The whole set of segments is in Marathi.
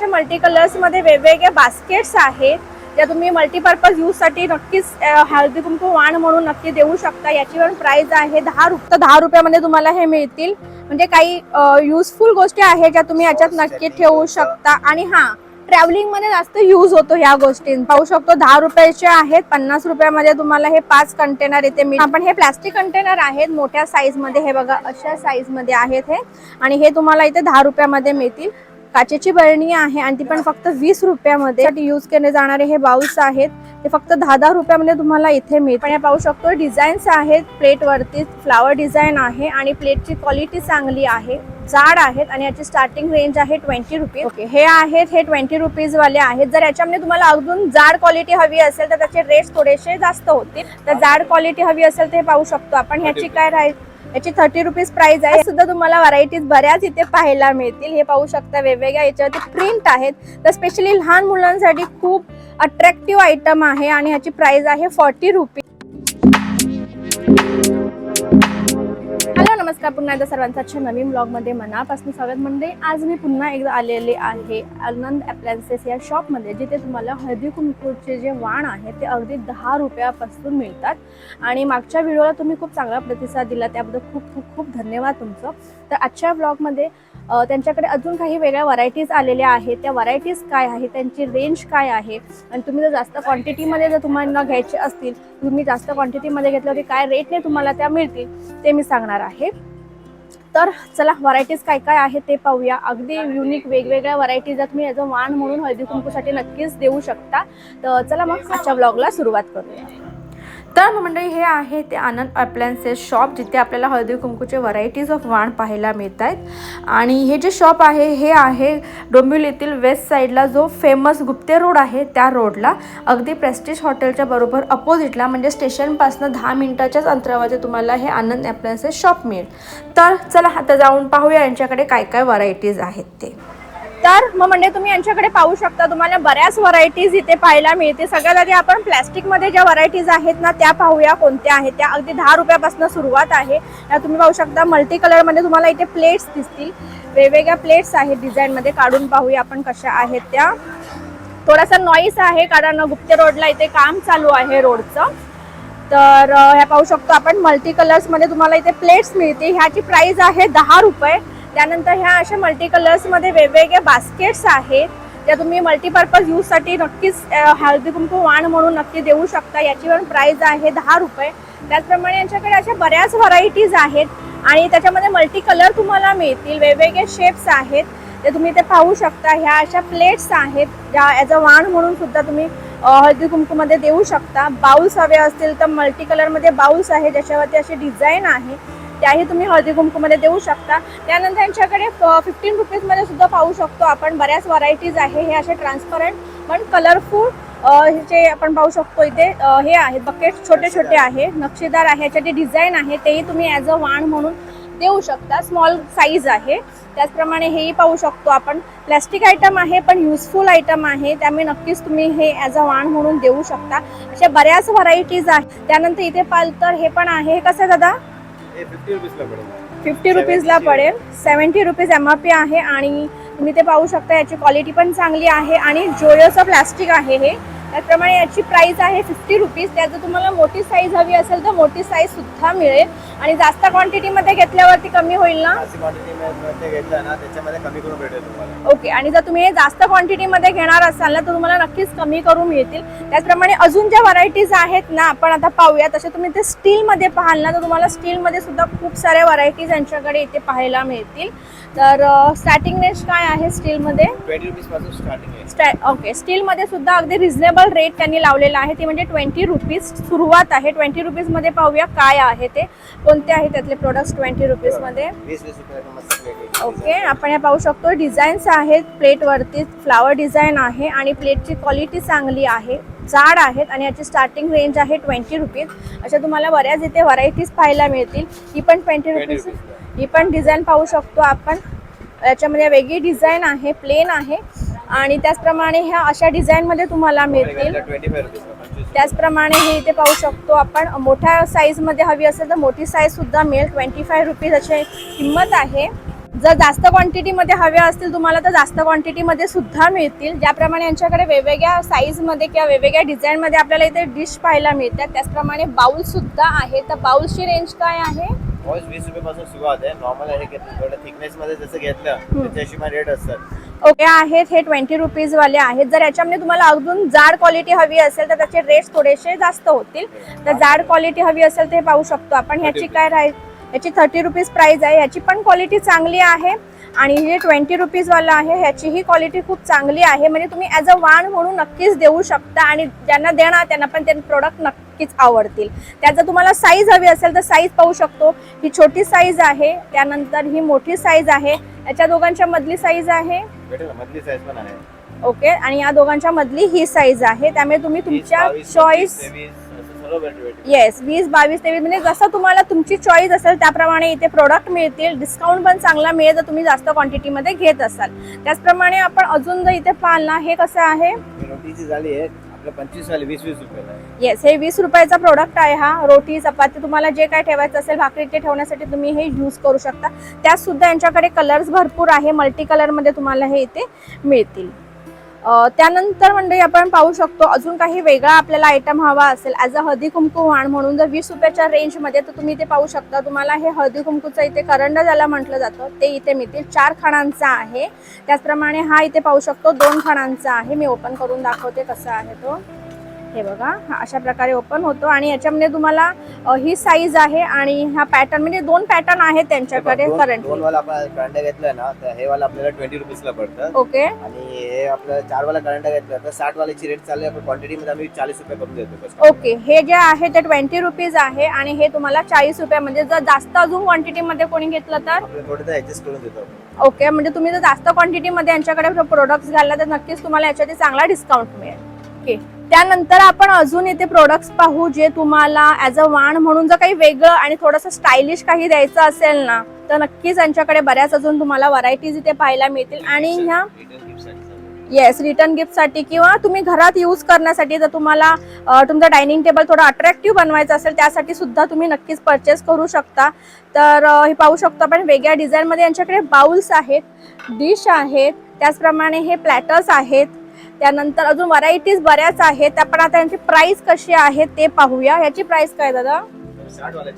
अशा मल्टी कलर्समध्ये वेगवेगळे बास्केट्स आहेत ज्या तुम्ही मल्टीपर्पज यूजसाठी नक्कीच हळदी कुंकू वाण म्हणून नक्की देऊ शकता. याची पण प्राइस आहे दहा रुपये दहा रुपयामध्ये तुम्हाला हे मिळतील. म्हणजे काही युजफुल गोष्टी आहेत ज्या तुम्ही याच्यात नक्की ठेवू शकता. आणि हां ट्रॅव्हलिंगमध्ये जास्त यूज होतो ह्या गोष्टी पाहू शकतो दहा रुपयाचे आहेत पन्नास रुपयामध्ये तुम्हाला हे पाच कंटेनर इथे मिळतील. आपण हे प्लास्टिक कंटेनर आहेत मोठ्या साईजमध्ये. हे बघा अशा साईजमध्ये आहेत हे. आणि हे तुम्हाला इथे दहा रुपयामध्ये मिळतील. काचेची बरणी आहे आणि ती पण फक्त वीस रुपयामध्ये. यूज केले जाणारे हे बाउल्स आहेत. ते फक्त दहा दहा रुपयामध्ये तुम्हाला इथे मिळतील. पण हे पाहू शकतो डिझाईन्स आहेत प्लेट वरती. फ्लावर डिझाईन आहे आणि प्लेटची क्वालिटी चांगली आहे. जाड आहेत आणि याची स्टार्टिंग रेंज आहे ट्वेंटी रुपीज ओके हे आहेत हे ट्वेंटी रुपीज वाले आहेत. जर याच्यामध्ये तुम्हाला अजून जाड क्वालिटी हवी असेल तर त्याचे रेट्स थोडेसे जास्त होतील. तर जाड क्वालिटी हवी असेल तर हे पाहू शकतो आपण. ह्याची काय राहील याची थर्टी रुपीज प्राइस आहे. सुद्धा तुम्हाला व्हरायटीज बऱ्याच इथे पाहायला मिळतील. हे पाहू शकता वेगवेगळ्या याच्यावरती प्रिंट आहेत. तर स्पेशली लहान मुलांसाठी खूप अट्रॅक्टिव्ह आयटम आहे आणि ह्याची प्राइस आहे फॉर्टी रुपीज नमस्कार पुन्हा एकदा सर्वांचं नवीन ब्लॉगमध्ये मनापासून स्वागत. म्हणजे आज मी पुन्हा एकदा आलेले आहे आनंद अप्लायन्सेस या शॉपमध्ये जिथे तुम्हाला हळदी कुंकूचे जे वाण आहे ते अगदी दहा रुपयापासून मिळतात. आणि मागच्या व्हिडिओला तुम्ही खूप चांगला प्रतिसाद दिला त्याबद्दल खूप खूप खूप धन्यवाद तुमचं. तर आजच्या ब्लॉगमध्ये त्यांच्याकडे अजून काही वेगळ्या व्हरायटीज आलेल्या आहेत. त्या व्हरायटीज काय आहे? त्यांची रेंज काय आहे? आणि तुम्ही जर जास्त क्वांटिटीमध्ये जर तुम्हाला घ्यायचे असतील तुम्ही जास्त क्वांटिटीमध्ये घेतल्यावरती काय रेटने तुम्हाला त्या मिळतील ते मी सांगणार आहे. तर चला व्हरायटीज काय काय आहे ते पाहूया. अगदी युनिक वेगवेगळ्या व्हरायटीज तुम्ही याचं वाण म्हणून हळदी कुंकूसाठी नक्कीच देऊ शकता. तर चला मग आजच्या ब्लॉगला सुरुवात करूया. तर मंडळी हे आहे ते आनंद अप्लायन्सेस शॉप जिथे आपल्याला हळदी कुंकूचे व्हरायटीज ऑफ वाण पाहायला मिळत आहेत आणि हे जे शॉप आहे हे आहे डोंबिवलीतील वेस्ट साईडला जो फेमस गुप्ते रोड आहे त्या रोडला अगदी प्रेस्टिज हॉटेलच्या बरोबर अपोजिटला म्हणजे स्टेशनपासून दहा मिनिटाच्याच अंतरावरती तुम्हाला हे आनंद अप्लायन्सेस शॉप मिळेल. तर चला आता जाऊन पाहूया यांच्याकडे काय काय व्हरायटीज आहेत ते. तर मग म्हणजे तुम्ही यांच्याकडे पाहू शकता तुम्हाला बऱ्याच व्हरायटीज इथे पाहायला मिळते सगळ्यात आधी आपण प्लॅस्टिकमध्ये ज्या व्हरायटीज आहेत ना त्या पाहूया कोणत्या आहेत. त्या अगदी दहा रुपयापासून सुरुवात आहे. तुम्ही पाहू शकता मल्टी कलरमध्ये तुम्हाला इथे प्लेट्स दिसतील. वेगवेगळ्या प्लेट्स आहेत डिझाईनमध्ये काढून पाहूया आपण कशा आहेत त्या. थोडासा नॉईस आहे कारण गुप्ते रोडला इथे काम चालू आहे रोडचं. तर ह्या पाहू शकतो आपण मल्टी कलर्समध्ये तुम्हाला इथे प्लेट्स मिळते ह्याची प्राईज आहे दहा रुपये. त्यानंतर ह्या अशा मल्टी कलर्समध्ये वेगवेगळ्या बास्केट्स आहेत त्या तुम्ही मल्टीपर्पज यूजसाठी नक्कीच हळदी कुंकू वाण म्हणून नक्की देऊ शकता. याची पण प्राईज आहे दहा रुपये. त्याचप्रमाणे यांच्याकडे अशा बऱ्याच व्हरायटीज आहेत आणि त्याच्यामध्ये मल्टी कलर तुम्हाला मिळतील. वेगवेगळे शेप्स आहेत ते तुम्ही ते पाहू शकता. ह्या अशा प्लेट्स आहेत ज्या ॲज अ वाण म्हणून सुद्धा तुम्ही हळदी कुंकूमध्ये देऊ शकता. बाउल्स हवे असतील तर मल्टी कलरमध्ये बाउल्स आहे ज्याच्यावरती अशी डिझाईन आहे. त्याही तुम्ही हळदी कुंकूमध्ये देऊ शकता. त्यानंतर यांच्याकडे फिफ्टीन रुपीजमध्ये सुद्धा पाहू शकतो आपण. बऱ्याच व्हरायटीज आहे. हे असे ट्रान्सपरंट पण कलरफुल जे आपण पाहू शकतो इथे हे आहेत. बकेट छोटे छोटे आहे नक्षीदार आहे. याच्यात जे डिझाईन आहे तेही तुम्ही ॲज अ वाण म्हणून देऊ शकता. स्मॉल साईज आहे. त्याचप्रमाणे हेही पाहू शकतो आपण. प्लॅस्टिक आयटम आहे पण युजफुल आयटम आहे. त्यामुळे नक्कीच तुम्ही हे ॲज अ वाण म्हणून देऊ शकता. अशा बऱ्याच व्हरायटीज आहेत त्यानंतर इथे पाल तर हे पण आहे. कसं दादा? फिफ्टी रुपीजला पडेल. Seventy rupees M R P आहे आणि तुम्ही ते पाहू शकता याची क्वालिटी पण चांगली आहे आणि जोयोचं प्लास्टिक आहे हे. त्याचप्रमाणे याची प्राइस आहे फिफ्टी रुपीज त्याचं तुम्हाला मोठी साईज हवी असेल तर मोठी साईज सुद्धा मिळेल. आणि जास्त क्वांटिटीमध्ये घेतल्यावरती कमी होईल ना? ओके आणि जर तुम्ही जास्त क्वांटिटीमध्ये घेणार असाल ना तर तुम्हाला नक्कीच कमी करून मिळतील. त्याचप्रमाणे अजून ज्या व्हरायटीज आहेत ना आपण आता पाहूया तसे तुम्ही ते स्टीलमध्ये पाहाल ना तर तुम्हाला स्टीलमध्ये सुद्धा खूप साऱ्या व्हरायटीज यांच्याकडे इथे पाहायला मिळतील. तर स्टार्टिंग रेंज काय आहे स्टीलमध्ये ओके स्टीलमध्ये सुद्धा अगदी रिझनेबल रेट त्यांनी लावलेला आहे. ते म्हणजे ट्वेंटी रुपीज सुरुवात आहे. ट्वेंटी रुपीजमध्ये पाहूया काय आहे ते. कोणते आहे त्यातले प्रोडक्ट्स ट्वेंटी रुपीजमध्ये ओके आपण हे पाहू शकतो. डिझाईन्स आहेत. प्लेटवरती फ्लावर डिझाईन आहे आणि प्लेटची क्वालिटी चांगली आहे. जाड आहेत आणि याची स्टार्टिंग रेंज आहे ट्वेंटी रुपीज अशा तुम्हाला बऱ्याच इथे व्हरायटीज पाहायला मिळतील. ही पण ट्वेंटी 20 रुपीज. ही पण डिझाईन पाहू शकतो आपण. याच्यामध्ये वेगळी डिझाईन आहे प्लेन आहे. आणि त्याचप्रमाणे ह्या अशा डिझाईनमध्ये तुम्हाला मिळतील. त्याचप्रमाणे हे इथे पाहू शकतो आपण. मोठ्या साईजमध्ये हवी असेल तर मोठी साईजसुद्धा मिळेल. ट्वेंटी फाय रुपीज अशी किंमत आहे. जर जास्त क्वांटिटीमध्ये हव्या असतील तुम्हाला तर जास्त क्वांटिटीमध्ये सुद्धा मिळतील. ज्याप्रमाणे यांच्याकडे वेगवेगळ्या साईजमध्ये किंवा वेगवेगळ्या डिझाईनमध्ये आपल्याला इथे डिश पाहायला मिळतात. त्याचप्रमाणे बाउलसुद्धा आहे. तर बाउलची रेंज काय आहे? बॉल्स वीस रुपये पासून सुरुवात आहे नॉर्मल आहे थोडं थिकनेस मध्ये जसं घेतलं त्याच्या हिशोबाने रेट असतात. ओके आहेत हे ट्वेंटी रुपीज वाले आहेत. जर याच्यामध्ये तुम्हाला अजून जाड क्वालिटी हवी असेल तर त्याचे रेट्स थोडेसे जास्त होतील. तर जाड क्वालिटी हवी असेल ते पाहू शकतो आपण. ह्याची काय राहील याची थर्टी रुपीज प्राइस आहे. याची पण क्वालिटी चांगली आहे. आणि हे ट्वेंटी रुपीजवाला आहे ह्याचीही क्वालिटी खूप चांगली आहे. म्हणजे तुम्ही ॲज अ वाण म्हणून नक्कीच देऊ शकता आणि ज्यांना देणार त्यांना पण ते प्रोडक्ट नक्कीच आवडतील. जर तुम्हाला साईज हवी असेल तर साईज पाहू शकतो. ही छोटी साईज आहे त्यानंतर ही मोठी साईज आहे. याच्या दोघांच्या मधली साईज आहे? भेटेल ना मधली साईज पण आहे. ओके आणि या दोघांच्या मधली ही साईज आहे. त्यामुळे तुम्ही तुमच्या चॉईस येस वीस बावीस तेवीस म्हणजे जसं तुम्हाला तुमची चॉईस असेल त्याप्रमाणे इथे प्रोडक्ट मिळतील. डिस्काउंट पण चांगला मिळेल जर तुम्ही जास्त क्वांटिटीमध्ये घेत असाल. त्याचप्रमाणे आपण अजून जर इथे पाहाल ना हे कसं आहे? झाली येस हे वीस रुपयाचा प्रोडक्ट आहे हा. रोटी चपाती तुम्हाला जे काय ठेवायचं असेल भाकरी ते ठेवण्यासाठी तुम्ही हे यूज करू शकता. त्यात सुद्धा यांच्याकडे कलर्स भरपूर आहे. मल्टी कलरमध्ये तुम्हाला हे इथे मिळतील. त्यानंतर म्हणजे आपण पाहू शकतो अजून काही वेगळा आपल्याला आयटम हवा असेल. ॲज अ हळदी कुंकू वाण म्हणून जर वीस रुपयाच्या रेंजमध्ये तर तुम्ही इथे पाहू शकता. तुम्हाला हे हळदी कुंकूचं इथे करंड ज्याला म्हटलं जातं ते इथे मिळतील. चार खणांचा आहे. त्याचप्रमाणे हा इथे पाहू शकतो दोन खणांचा आहे. मी ओपन करून दाखवते कसा आहे तो. हे बघा हा अशा प्रकारे ओपन होतो आणि याच्यामध्ये तुम्हाला ही साईज आहे आणि हा पॅटर्न म्हणजे दोन पॅटर्न आहेत त्यांच्याकडे करंटली दोन वाला आपण करंट घेतलं ना तर हे वाला आपल्याला ट्वेंटी रुपीजला पडतं. ओके आणि हे आपलं चार वाला करंट घेतलं तर साठ वाल्याची रेट चालली आहे क्वांटिटी मध्ये आम्ही चाळीस रुपये करून देतो. ओके हे जे आहे ते ट्वेंटी रुपीज आहे आणि हे तुम्हाला चाळीस रुपयामध्ये जर जास्त अजून क्वांटिटीमध्ये कोणी घेतलं तर? थोडं ऍडजस्ट करून देतो. ओके म्हणजे तुम्ही जर जास्त क्वांटिटीमध्ये यांच्याकडे प्रोडक्ट्स घालला तर नक्कीच तुम्हाला याच्यासाठी चांगला डिस्काउंट मिळेल. ओके त्यानंतर आपण अजून इथे प्रोडक्ट्स पाहू जे तुम्हाला ॲज अ वाण म्हणून जर काही वेगळं आणि थोडंसं स्टायलिश काही द्यायचं असेल ना तर नक्कीच यांच्याकडे बऱ्याच अजून तुम्हाला व्हरायटीज इथे पाहायला मिळतील. आणि ह्या. येस रिटर्न गिफ्टसाठी किंवा तुम्ही घरात यूज करण्यासाठी जर तुम्हाला तुमचं डायनिंग टेबल थोडं अट्रॅक्टिव्ह बनवायचं असेल त्यासाठी सुद्धा तुम्ही नक्कीच परचेस करू शकता. तर हे पाहू शकतो आपण वेगळ्या डिझाईनमध्ये यांच्याकडे बाउल्स आहेत डिश आहेत त्याचप्रमाणे हे प्लॅटर्स आहेत. त्यानंतर अजून व्हरायटीज बऱ्याच आहेत. आपण आता यांची प्राइस कशी आहे ते पाहूया. याची प्राइस काय दादा? वाला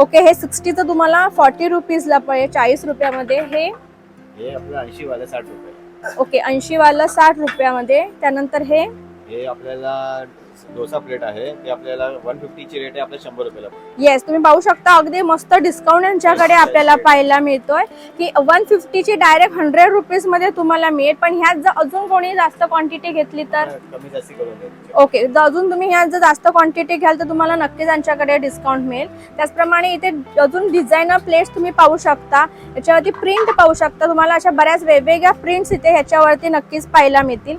ओके हे सिक्स्टीचं तुम्हाला फॉर्टी रुपीजला पडेल चाळीस रुपयामध्ये हे हे ऐंशी वाला साठ रुपये. ओके ऐंशीवालं साठ रुपयामध्ये. त्यानंतर हे हे आपल्याला डोसा प्लेट आहे ते आपल्याला वन फिफ्टीची रेट आहे आपल्या शंभर रुपयाला. येस तुम्ही पाहू शकता अगदी मस्त डिस्काउंट यांच्याकडे आपल्याला पाहायला मिळतोय की वन फिफ्टीची डायरेक्ट हंड्रेड रुपीजमध्ये तुम्हाला मिळेल पण ह्यात जर अजून कोणी जास्त क्वांटिटी घेतली तर? कमी जास्ती करून ओके जर अजून तुम्ही ह्यात जर जास्त क्वांटिटी घ्याल तर तुम्हाला नक्कीच यांच्याकडे डिस्काउंट मिळेल. त्याचप्रमाणे इथे अजून डिझायनर प्लेट्स तुम्ही पाहू शकता. याच्यावरती प्रिंट पाहू शकता. तुम्हाला अशा बऱ्याच वेगवेगळ्या प्रिंट्स इथे ह्याच्यावरती नक्कीच पाहायला मिळतील.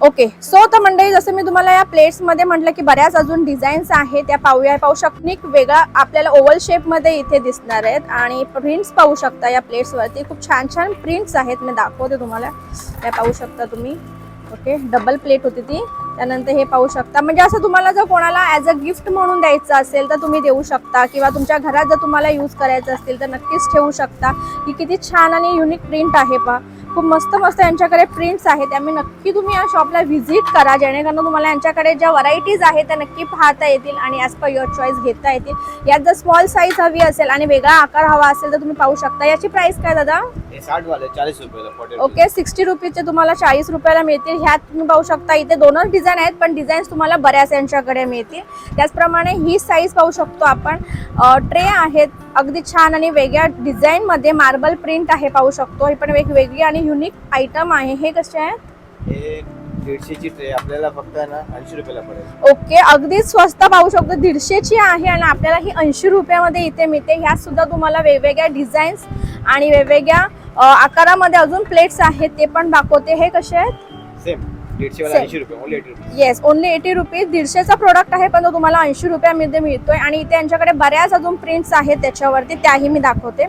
ओके सो तर मंडळी जसं मी तुम्हाला या प्लेट्समध्ये म्हटलं की बऱ्याच अजून डिझाईन्स आहेत त्या पाहूया पाहू शकतो. एक वेगळा आपल्याला ओव्हल शेपमध्ये इथे दिसणार आहेत आणि प्रिंट्स पाहू शकता या प्लेट्सवरती खूप छान छान प्रिंट्स आहेत. मी दाखवते तुम्हाला. या पाहू शकता तुम्ही. ओके डबल प्लेट होती ती. त्यानंतर हे पाहू शकता. म्हणजे असं तुम्हाला जर कोणाला ॲज अ गिफ्ट म्हणून द्यायचं असेल तर तुम्ही देऊ शकता. किंवा तुमच्या घरात जर तुम्हाला यूज करायचं असतील तर नक्कीच ठेवू शकता. की किती छान आणि युनिक प्रिंट आहे पा खूप मस्त मस्त यांच्याकडे प्रिंट्स आहेत. त्यामुळे नक्की तुम्ही या शॉपला व्हिजिट करा. जेणेकरून तुम्हाला यांच्याकडे ज्या व्हरायटीज आहेत त्या नक्की पाहता येतील आणि ॲज पर युअर चॉईस घेता येतील. यात जर स्मॉल साईज हवी असेल आणि वेगळा आकार हवा असेल तर तुम्ही पाहू शकता. याची प्राइस काय दादा? ओके सिक्स्टी रुपीजचे तुम्हाला चाळीस रुपयाला मिळतील. ह्यात तुम्ही पाहू शकता इथे दोनच डिझाईन आहेत पण डिझाईन्स तुम्हाला बऱ्याच यांच्याकडे मिळतील. त्याचप्रमाणे ही साईज पाहू शकतो आपण. ट्रे आहेत अगदी छान आणि वेगळ्या डिझाईनमध्ये मार्बल प्रिंट आहे पाहू शकतो. ही पण वेगवेगळी आणि युनिक आयटम आहे. हे कसे आहेत? हे दीडशेची ट्रे आपल्याला फक्त ना ऐंशी रुपयाला पडेल. ओके अगदी स्वस्त पाहू शकतो. दीडशेची आहे आणि आपल्याला ही ऐंशी रुपयामध्ये इथे मिळते. ह्यात सुद्धा तुम्हाला वेगवेगळ्या डिझाईन्स आणि वेगवेगळ्या अ, आकारामध्ये अजून प्लेट्स आहेत ते पण दाखवते. हे कसे आहेत? सेम दीडशे वाला Same. ऐंशी रुपये ओनली एटी रुपये येस ओनली एटी रुपीज दीडशेचा प्रोडक्ट आहे पण तो तुम्हाला ऐंशी रुपयामध्ये मिळतोय. आणि इथे यांच्याकडे बऱ्याच अजून प्रिंट्स आहेत त्याच्यावरती. त्याही मी दाखवते.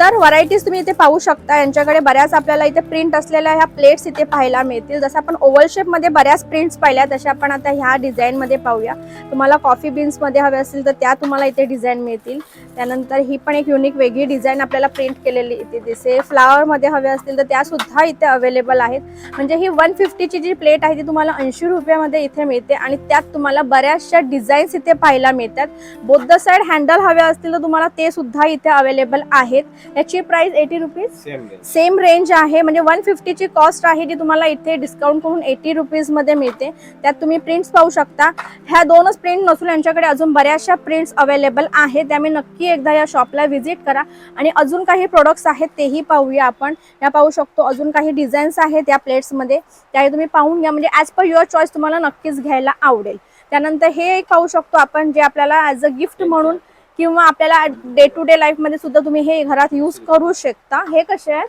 तर व्हरायटीज तुम्ही इथे पाहू शकता. यांच्याकडे बऱ्याच आपल्याला इथे प्रिंट असलेल्या ह्या प्लेट्स इथे पाहायला मिळतील. जसं आपण ओव्हल शेपमध्ये बऱ्याच प्रिंट्स पाहिल्या तशा आपण आता ह्या डिझाईनमध्ये पाहूया. तुम्हाला कॉफी बीन्समध्ये हवे असतील तर त्या तुम्हाला इथे डिझाईन मिळतील. त्यानंतर ही पण एक युनिक वेगळी डिझाईन आपल्याला प्रिंट केलेली इथे दिसे फ्लावरमध्ये हवे असतील तर त्यासुद्धा इथे अवेलेबल आहेत. म्हणजे ही वन फिफ्टीची जी प्लेट आहे ती तुम्हाला ऐंशी रुपयामध्ये इथे मिळते आणि त्यात तुम्हाला बऱ्याचशा डिझाईन्स इथे पाहायला मिळतात. बोथ द साईड हँडल हवे असतील तर तुम्हाला ते सुद्धा इथे अवेलेबल आहेत. याची price eighty rupees same range आहे. म्हणजे वन फिफ्टीची कॉस्ट आहे जी तुम्हाला इथे डिस्काउंट करून एटी रुपीजमध्ये मिळते. त्यात तुम्ही प्रिंट्स पाहू शकता. ह्या दोनच प्रिंट नसून यांच्याकडे अजून बऱ्याचशा प्रिंट्स अवेलेबल आहेत. त्यामुळे नक्की एकदा या शॉपला व्हिजिट करा. आणि अजून काही प्रोडक्ट्स आहेत तेही पाहूया आपण. या पाहू शकतो. अजून काही डिझाईन्स आहेत या प्लेट्समध्ये त्याही तुम्ही पाहून घ्या. म्हणजे ॲज पर युअर चॉईस तुम्हाला नक्कीच घ्यायला आवडेल. त्यानंतर हे एक पाहू शकतो आपण जे आपल्याला ॲज अ गिफ्ट म्हणून किंवा आपल्याला डे टू डे लाईफमध्ये सुद्धा तुम्ही हे घरात यूज करू शकता. हे कसे आहेत?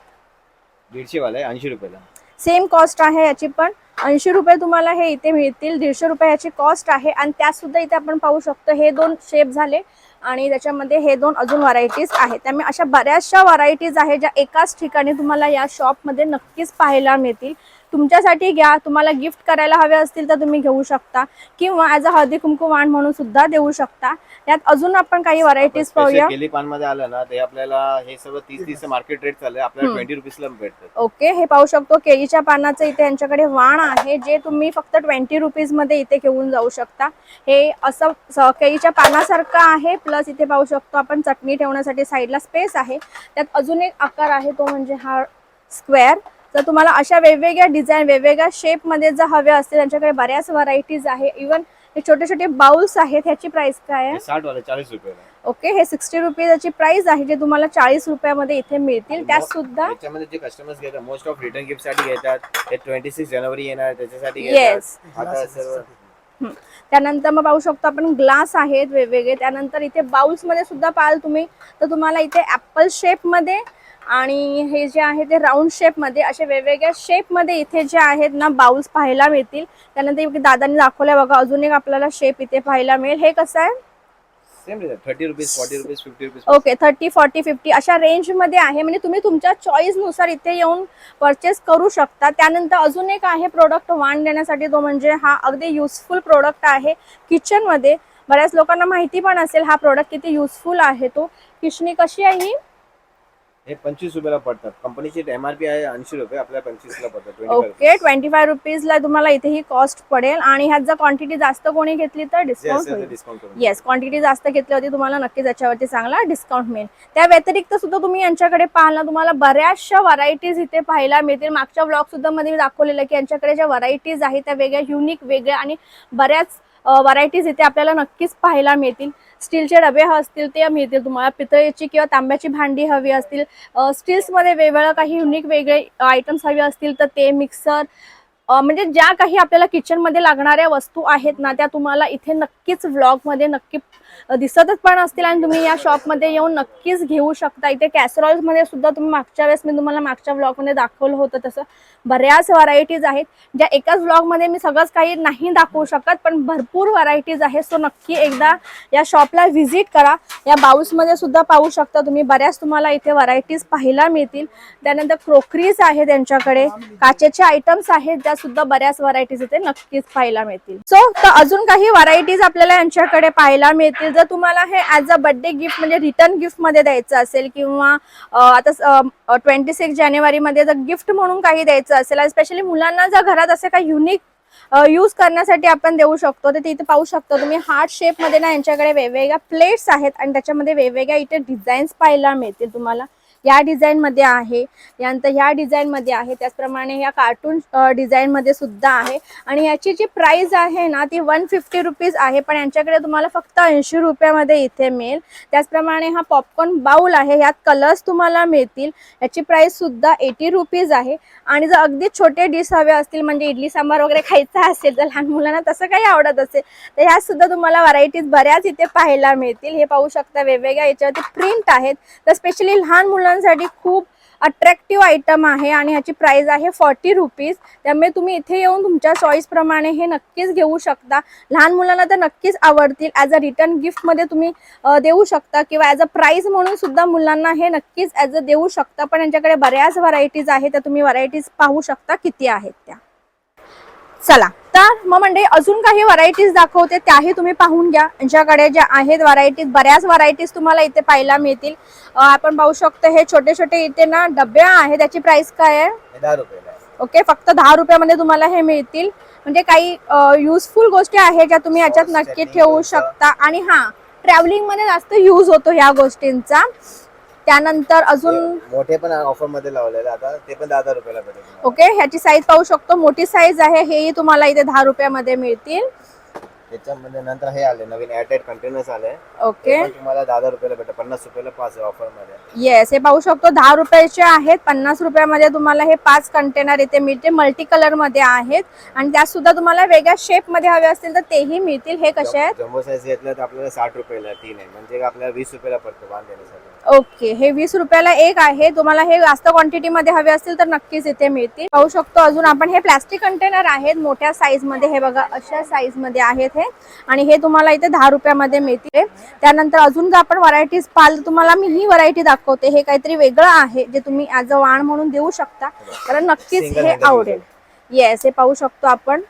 दीडशे वाला आहे ऐंशी रुपयाला. सेम कॉस्ट आहे याची पण. ऐंशी रुपये तुम्हाला हे इथे मिळतील दीडशे रुपये याची कॉस्ट आहे आणि त्यात सुद्धा इथे आपण पाहू शकतो हे दोन शेप झाले आणि त्याच्यामध्ये हे दोन अजून व्हरायटीज आहेत. त्यामुळे अशा बऱ्याचशा व्हरायटीज आहेत ज्या एकाच ठिकाणी तुम्हाला या शॉपमध्ये नक्कीच पाहायला मिळतील. तुमच्यासाठी घ्या. तुम्हाला गिफ्ट करायला हवे असतील तर तुम्ही घेऊ शकता. किंवा ॲज अ हळदी कुंकू वाण म्हणून सुद्धा देऊ शकता. यात अजून आपण काही व्हरायटीज पाहूया. केली पानमध्ये आलं ना ते आपल्याला हे सगळं तीस तीस मार्केट रेट चालू आहे आपल्याला. ट्वेंटी रुपीजला भेटतात ओके हे पाहू शकतो. केळीच्या पानाचं इथे यांच्याकडे वाण आहे जे तुम्ही फक्त ट्वेंटी रुपीजमध्ये इथे घेऊन जाऊ शकता. हे असं केळीच्या पानासारखं आहे प्लस इथे पाहू शकतो आपण चटणी ठेवण्यासाठी साईडला स्पेस आहे. त्यात अजून एक आकार आहे तो म्हणजे हा स्क्वेअर तर तुम्हाला अशा वेगवेगळ्या डिझाईन वेगवेगळ्या शेपमध्ये जर हवे असतील त्यांच्याकडे बऱ्याच व्हरायटीज आहे. इवन हे छोटे छोटे बाउल्स आहेत ह्याची प्राइस काय आहे? हे साठ वाला चाळीस रुपयाला. ओके हे सिक्स्टी रुपीज याची प्राइस आहे जे तुम्हाला चाळीस रुपयामध्ये इथे मिळतील. त्यात सुद्धा याच्यामध्ये जे कस्टमर्स घेतात मोस्ट ऑफ रिटर्न गिफ्टसाठी घेतात. हे ट्वेंटी सिक्स जानेवारी येणार त्याच्यासाठी आता सर्व हम्म. त्यानंतर मग पाहू शकतो आपण ग्लास आहेत वेगवेगळे. त्यानंतर इथे बाउल्समध्ये सुद्धा पाहाल तुम्ही तर तुम्हाला इथे ऍपल शेपमध्ये आणि हे जे आहे ते राऊंड शेपमध्ये असे वेगवेगळ्या शेपमध्ये इथे जे आहेत ना बाउल्स पाहायला मिळतील. त्यानंतर दादांनी दाखवलंय बघा अजून एक आपल्याला शेप इथे पाहायला मिळेल. हे कसं आहे? Same thirty rupees forty rupees fifty rupees okay thirty forty fifty अशा रेंजमध्ये आहे. म्हणजे तुम्ही तुमच्या चॉईसनुसार इथे येऊन परचेस करू शकता. त्यानंतर अजून एक आहे प्रोडक्ट वाण देण्यासाठी तो म्हणजे हा अगदी युजफुल प्रोडक्ट आहे. किचनमध्ये बऱ्याच लोकांना माहिती पण असेल हा प्रोडक्ट किती युजफुल आहे तो. किशनी कशी आहे ही? हे पंचवीस रुपयाला पडतात. कंपनीची एमआरपी आहे ऐंशी रुपये आपल्याला पंचवीस ला पडतात 25 ओके ट्वेंटी फाय रुपीजला तुम्हाला इथे ही कॉस्ट पडेल आणि ह्यात जर क्वांटिटी जास्त कोणी घेतली तर डिस्काउंट येस क्वांटिटी जास्त घेतली होती तुम्हाला नक्कीच याच्यावरती चांगला डिस्काउंट मिळेल. त्या व्यतिरिक्त सुद्धा तुम्ही यांच्याकडे पाहाल ना तुम्हाला बऱ्याचशा व्हरायटीज इथे पाहायला मिळतील. मागच्या ब्लॉग सुद्धा मध्ये मी दाखवलेलं की यांच्याकडे ज्या व्हरायटीज आहेत त्या वेगळ्या युनिक वेगळ्या आणि बऱ्याच व्हरायटीज इथे आपल्याला नक्कीच पाहायला मिळतील. स्टीलचे डबे हवे असतील ते मिळतील तुम्हाला. पितळेची किंवा तांब्याची भांडी हवी असतील. स्टील्समध्ये वेगवेगळं काही युनिक वेगळे आयटम्स हवे असतील तर ते मिक्सर म्हणजे ज्या काही आपल्याला किचनमध्ये लागणाऱ्या वस्तू आहेत ना त्या तुम्हाला इथे नक्कीच व्लॉगमध्ये नक्की दिसतच पण असतील आणि तुम्ही या शॉपमध्ये येऊन नक्कीच घेऊ शकता. इथे कॅसरॉल्समध्ये सुद्धा तुम्ही मागच्या वेळेस मी तुम्हाला मागच्या व्लॉगमध्ये दाखवलं होतं तसं. बऱ्याच व्हरायटीज आहेत. ज्या एकाच व्लॉगमध्ये मी सगळंच काही नाही दाखवू शकत पण भरपूर व्हरायटीज आहेत. सो नक्की एकदा या शॉपला व्हिजिट करा. या बाऊसमध्ये सुद्धा पाहू शकता तुम्ही. बऱ्याच तुम्हाला इथे व्हरायटीज पाहायला मिळतील. त्यानंतर क्रोकरीज आहे त्यांच्याकडे. काचेचे आयटम्स आहेत ज्या सुद्धा बऱ्याच व्हरायटीज इथे नक्कीच पाहायला मिळतील. सो तर अजून काही व्हरायटीज आपल्याला यांच्याकडे पाहायला मिळतील. जर तुम्हाला हे ऍज अ बर्थडे गिफ्ट म्हणजे रिटर्न गिफ्टमध्ये द्यायचं असेल किंवा आता ट्वेंटी सिक्स जानेवारीमध्ये जर गिफ्ट म्हणून काही द्यायचं असेल स्पेशली मुलांना जर घरात असे काही युनिक यूज करण्यासाठी आपण देऊ शकतो तर ते इथे पाहू शकतो तुम्ही हार्ट शेपमध्ये ना यांच्याकडे वेगवेगळ्या प्लेट्स आहेत आणि त्याच्यामध्ये वेगवेगळ्या इथे डिझाईन्स पाहायला मिळतील तुम्हाला. या डिझाईनमध्ये आहे. यानंतर ह्या डिझाईनमध्ये आहे. त्याचप्रमाणे ह्या कार्टून डिझाईनमध्ये सुद्धा आहे. आणि याची जी प्राईज आहे ना ती वन फिफ्टी रुपीज आहे. पण यांच्याकडे तुम्हाला फक्त ऐंशी रुपयामध्ये इथे मिळेल. त्याचप्रमाणे हा पॉपकॉर्न बाउल आहे. ह्यात कलर्स तुम्हाला मिळतील. याची प्राईससुद्धा एटी रुपीज आहे. आणि जर अगदी छोटे डिश हवे असतील म्हणजे इडली सांबार वगैरे खायचा असेल तर लहान मुलांना तसं काही आवडत असेल तर ह्यात सुद्धा तुम्हाला व्हरायटीज बऱ्याच इथे पाहायला मिळतील. हे पाहू शकता वेगवेगळ्या याच्यावरती प्रिंट आहेत. तर स्पेशली लहान मुलांसाठी खूप अट्रॅक्टिव्ह आयटम आहे आणि ह्याची प्राईज आहे फॉर्टी रुपीज त्यामुळे तुम्ही इथे येऊन तुमच्या चॉईसप्रमाणे हे नक्कीच घेऊ शकता. लहान मुलांना तर नक्कीच आवडतील. ॲज अ रिटर्न गिफ्टमध्ये तुम्ही देऊ शकता किंवा ॲज अ प्राईज म्हणून सुद्धा मुलांना हे नक्कीच ॲज अ देऊ शकता. पण यांच्याकडे बऱ्याच व्हरायटीज आहेत. त्या तुम्ही व्हरायटीज पाहू शकता किती आहेत त्या. चला. तर मग म्हणजे अजून काही व्हरायटीज दाखवते त्याही तुम्ही पाहून घ्या. यांच्याकडे ज्या आहेत व्हरायटीज बऱ्याच व्हरायटीज तुम्हाला इथे पाहायला मिळतील. आपण पाहू शकतो हे छोटे छोटे इथे ना डबे आहे त्याची प्राइस काय आहे? हे ओके फक्त दहा रुपयामध्ये तुम्हाला हे मिळतील. म्हणजे काही युजफुल गोष्टी आहेत ज्या तुम्ही याच्यात नक्की ठेवू. शकता. आणि हा ट्रॅव्हलिंगमध्ये जास्त यूज होतो ह्या गोष्टींचा. त्यानंतर अजून मोठे पण ऑफरमध्ये लावलेले आता ते पण दहा दहा रुपयाला भेटेल. ओके ह्याची साईज पाहू शकतो. मोठी साईज आहे हेही तुम्हाला इथे दहा रुपयामध्ये मिळतील. त्याच्यामध्ये नंतर हे आले नवीन एअरटाईट कंटेनर्स आले. ओके. तुम्हाला दहा दहा रुपयाला भेटेल पन्नास रुपयाला पाच ऑफरमध्ये येस हे पाहू शकतो दहा रुपयाचे आहेत पन्नास रुपयामध्ये तुम्हाला हे पाच कंटेनर इथे मिळते मल्टी कलरमध्ये आहेत. आणि त्यात सुद्धा तुम्हाला वेगळ्या शेपमध्ये हवे असतील तर तेही मिळतील. हे कसे आहेत? जम्बो साईज घेतलं तर आपल्याला साठ रुपयाला तीन आहे. म्हणजे आपल्याला वीस रुपयाला पडतो बांध देण्यासाठी ओके. हे वीस रुपयाला एक आहे. तुम्हाला हे जास्त क्वांटिटी मध्ये हवे असतील तर नक्कीच इथे मिळतील. पाहू शकतो अजून आपण. हे प्लास्टिक कंटेनर आहेत. मोठ्या साईजमध्ये. हे बघा अशा साईजमध्ये आहेत हे. आणि हे तुम्हाला इथे दहा रुपयामध्ये मिळतील. त्यानंतर अजून जर आपण व्हरायटीज पाल तर तुम्हाला मी ही व्हरायटी दाखवते. हे काहीतरी वेगळं आहे जे तुम्ही ॲज अ वाण म्हणून देऊ शकता. कारण नक्कीच हे आवडेल. येस हे पाहू शकतो आपण.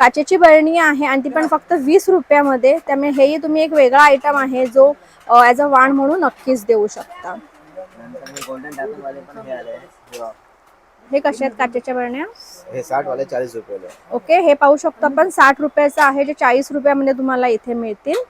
काचेची बरणी आहे आणि ती पण फक्त वीस रुपयामध्ये. त्यामुळे हेही तुम्ही एक वेगळा आयटम आहे जो ॲज अ वाण म्हणून नक्कीच देऊ शकता. हे कसे आहेत काचेच्या बरण्या? हे साठ वाले चाळीस रुपयाला. आहे. ओके हे पाहू शकतो आपण. साठ रुपयाचं आहे जे चाळीस रुपयामध्ये तुम्हाला इथे मिळतील.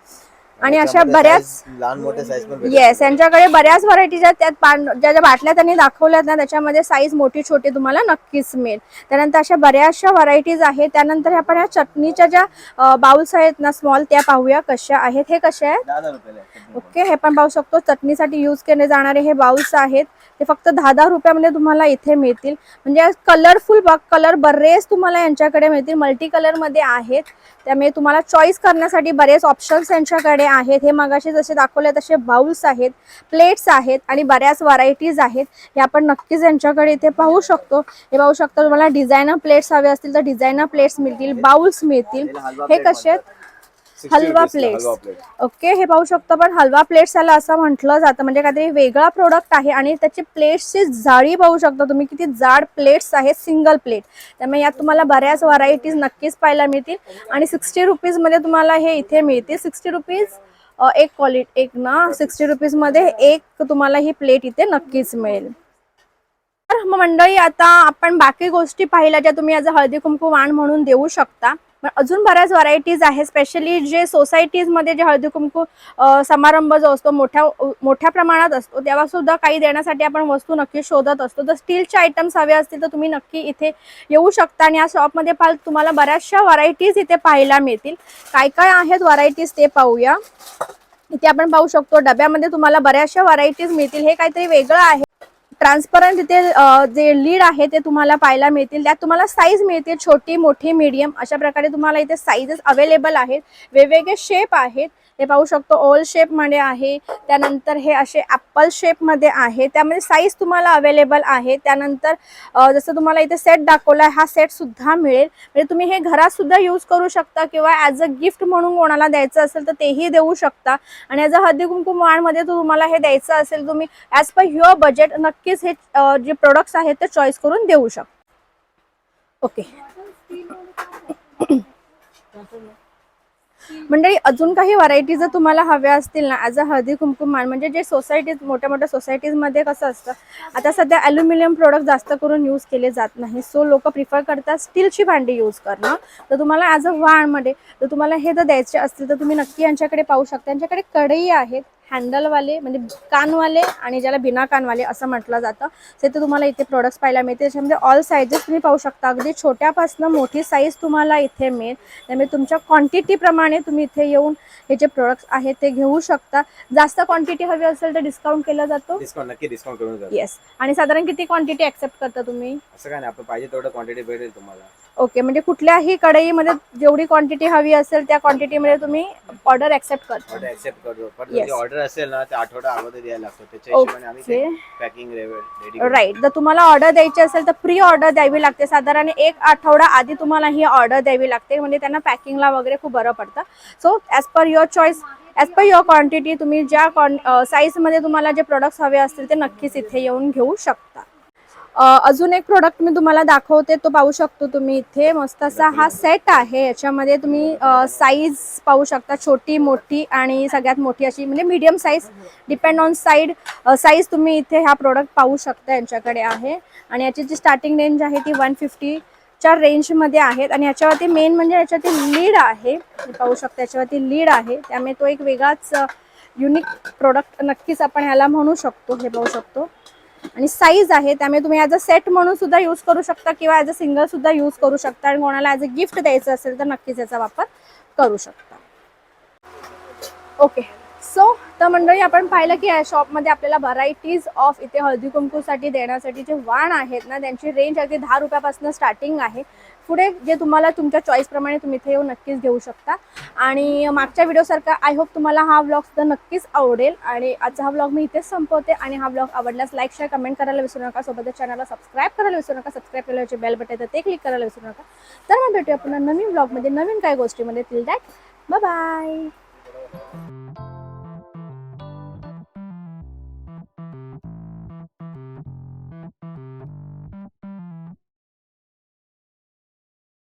आणि अशा बऱ्याच लहान मोठे साईज पण भेटेल. येस यांच्याकडे बऱ्याच व्हरायटीज आहेत. त्यात पान ज्या ज्या बाटल्या त्यांनी दाखवल्यात ना त्याच्यामध्ये साईज मोठी छोटी तुम्हाला नक्कीच मिळेल. त्यानंतर अशा बऱ्याचशा व्हरायटीज आहेत. त्यानंतर आपण ह्या चटणीच्या ज्या बाउल्स आहेत ना स्मॉल त्या पाहूया कशा आहेत. हे कसे आहेत? दहा दहा रुपयाला आहे. ओके हे पण पाहू शकतो. चटणीसाठी यूज केले जाणारे हे बाउल्स आहेत. ते फक्त दहा दहा रुपयामध्ये तुम्हाला इथे मिळतील. म्हणजे कलरफुल बघ कलर बरेच तुम्हाला यांच्याकडे मिळतील. मल्टी कलरमध्ये आहेत. त्यामुळे तुम्हाला चॉईस करण्यासाठी बरेच ऑप्शन्स यांच्याकडे आहेत हे मगाशी जसे दाखवले तसे बाउल्स आहेत प्लेट्स आहेत आणि बऱ्याच व्हरायटीज आहेत. हे आपण नक्कीच यांच्याकडे इथे पाहू शकतो. हे पाहू शकतो तुम्हाला डिझायनर प्लेट्स हवे असतील तर डिझायनर प्लेट्स मिळतील बाउल्स मिळतील. हे कसे आहेत? हलवा plate. ओके हे पाहू शकतो पण हलवा प्लेट्स याला असं म्हटलं जातं म्हणजे काहीतरी वेगळा प्रोडक्ट आहे आणि त्याची प्लेट्सची जाळी पाहू शकता तुम्ही किती जाड प्लेट्स आहेत सिंगल प्लेट त्यामुळे यात तुम्हाला बऱ्याच व्हरायटीज नक्कीच पाहायला मिळतील. आणि सिक्स्टी रुपीजमध्ये तुम्हाला हे इथे मिळतील. सिक्स्टी रुपीज एक क्वालिटी एक ना सिक्स्टी रुपीजमध्ये एक तुम्हाला ही प्लेट इथे नक्कीच मिळेल. तर मंडळी आता आपण बाकी गोष्टी पाहिल्या ज्या तुम्ही आज हळदी कुंकू वाण म्हणून देऊ शकता. अजून बऱ्याच व्हरायटीज आहेत स्पेशली जे सोसायटीजमध्ये जे हळदी कुंकू समारंभ जो असतो मोठ्या मोठ्या प्रमाणात असतो तेव्हा सुद्धा काही देण्यासाठी आपण वस्तू नक्की शोधत असतो. तर स्टीलचे आयटम्स हवे असतील तर तुम्ही नक्की इथे येऊ शकता आणि या शॉपमध्ये पाहाल तुम्हाला बऱ्याचशा व्हरायटीज इथे पाहायला मिळतील. काय काय आहेत व्हरायटीज ते पाहूया. इथे आपण पाहू शकतो डब्यामध्ये तुम्हाला बऱ्याचशा व्हरायटीज मिळतील. हे काहीतरी वेगळं आहे. ट्रान्सपरंट ते जे लीड आहे ते तुम्हाला पाहायला मिळतील. त्यात तुम्हाला साईज मिळतील छोटी मोठी मीडियम अशा प्रकारे तुम्हाला इथे साईजेस अवेलेबल आहेत. वेगवेगळे शेप आहेत. हे पाहू शकतो ओल शेपमध्ये आहे. त्यानंतर हे असे ॲपल शेपमध्ये आहे. त्यामध्ये साईज तुम्हाला अवेलेबल आहे. त्यानंतर जसं तुम्हाला इथे सेट दाखवला आहे हा सेट सुद्धा मिळेल. म्हणजे तुम्ही हे घरात सुद्धा यूज करू शकता किंवा ॲज अ गिफ्ट म्हणून कोणाला द्यायचं असेल तर तेही देऊ शकता. आणि ॲज अ हळदी कुंकू वाणमध्ये तुम्हाला हे द्यायचं असेल तुम्ही ॲज पर युअर बजेट नक्कीच हे जे प्रोडक्ट्स आहेत ते चॉईस करून देऊ शकता. ओके मंडळी अजून काही व्हरायटी जर तुम्हाला हव्या असतील ना ॲज अ हळदी कुमकुम मान म्हणजे जे सोसायटीज मोठ्या मोठ्या सोसायटीजमध्ये कसं असतं आता सध्या ॲल्युमिनियम प्रोडक्ट जास्त करून यूज केले जात नाही. सो लोक प्रिफर करतात स्टीलची भांडी यूज करणं. तर तुम्हाला ॲज अ वाणमध्ये तर तुम्हाला हे जर द्यायचे असतील तर तुम्ही नक्की यांच्याकडे पाहू शकता. यांच्याकडे कढई आहेत. हँडलवाले म्हणजे कानवाले आणि ज्याला बिना कानवाले असं म्हटलं जातं. ते तर तुम्हाला इथे प्रोडक्ट्स पाहायला मिळते त्याच्यामध्ये ऑल साईजेस तुम्ही पाहू शकता. अगदी छोट्यापासून मोठी साईज तुम्हाला इथे मिळेल. त्यामुळे तुमच्या क्वांटिटीप्रमाणे तुम्ही इथे येऊन हे जे प्रोडक्ट्स आहेत ते घेऊ शकता. जास्त क्वांटिटी हवी असेल तर डिस्काउंट केला जातो. डिस्काउंट नक्की डिस्काउंट करून जातो. येस आणि साधारण किती क्वांटिटी ऍक्सेप्ट करता तुम्ही? असं काय नाही आपण पाहिजे तेवढं क्वांटिटी भेटेल तुम्हाला. ओके म्हणजे कुठल्याही कढईमध्ये जेवढी क्वांटिटी हवी असेल त्या क्वांटिटीमध्ये तुम्ही ऑर्डर ऍक्सेप्ट करता. ऑर्डर ऍक्सेप्ट करतो. पण Yes. ऑर्डर असेल ना ते आठवडा अगोदर द्यायला लागतो. त्याच्या हिशोबाने आम्ही ओके पॅकिंग रेडी राईट जर तुम्हाला ऑर्डर द्यायची असेल तर प्री ऑर्डर द्यावी लागते. साधारण एक आठवडा आधी तुम्हाला ही ऑर्डर द्यावी लागते. म्हणजे त्यांना पॅकिंगला वगैरे खूप बरं पडतं. So as per your choice as per your quantity तुम्ही ज्या कॉन साईजमध्ये तुम्हाला जे प्रोडक्ट्स हवे असतील ते नक्कीच इथे येऊन घेऊ शकता. अजून एक प्रोडक्ट मी तुम्हाला दाखवते तो पाहू शकतो तुम्ही इथे. मस्त असा हा सेट आहे. याच्यामध्ये तुम्ही साईज पाहू शकता छोटी मोठी आणि सगळ्यात मोठी अशी म्हणजे medium size depend on side size तुम्ही इथे हा प्रोडक्ट पाहू शकता यांच्याकडे आहे. आणि याची जी स्टार्टिंग रेंज आहे ती वन फिफ्टीच्या रेंजमध्ये आहेत. आणि याच्यावरती मेन म्हणजे याच्यावरती लीड आहे. पाहू शकता याच्यावरती लीड आहे. त्यामुळे तो एक वेगळाच युनिक प्रोडक्ट नक्कीच आपण ह्याला म्हणू शकतो हे पाहू शकतो. आणि साईज आहे त्यामुळे तुम्ही ॲज अ सेट म्हणून सुद्धा यूज करू शकता किंवा ॲज अ सिंगल सुद्धा यूज करू शकता. आणि कोणाला ॲज अ गिफ्ट द्यायचं असेल तर नक्कीच याचा वापर करू शकता. ओके सो तर मंडळी आपण पाहिलं की या शॉपमध्ये आपल्याला व्हरायटीज ऑफ इथे हळदी कुंकूसाठी देण्यासाठी जे वाण आहेत ना त्यांची रेंज अगदी दहा रुपयापासून स्टार्टिंग आहे. पुढे जे तुम्हाला तुमच्या चॉईसप्रमाणे तुम्ही इथे येऊन नक्कीच घेऊ शकता. आणि मागच्या व्हिडिओसारखा आय होप तुम्हाला हा व्लॉग सुद्धा नक्कीच आवडेल. आणि आजचा हा व्लॉग मी इथेच संपवते. आणि हा व्लॉग आवडल्यास लाईक शेअर कमेंट करायला विसरू नका. सोबतच चॅनलला सबस्क्राईब करायला विसरू नका. सबस्क्राईब केल्याचे बेल बटन तर ते क्लिक करायला विसरू नका. तर मग भेटूया पुन्हा नवीन व्लॉगमध्ये नवीन काय गोष्टीमध्ये. Till that by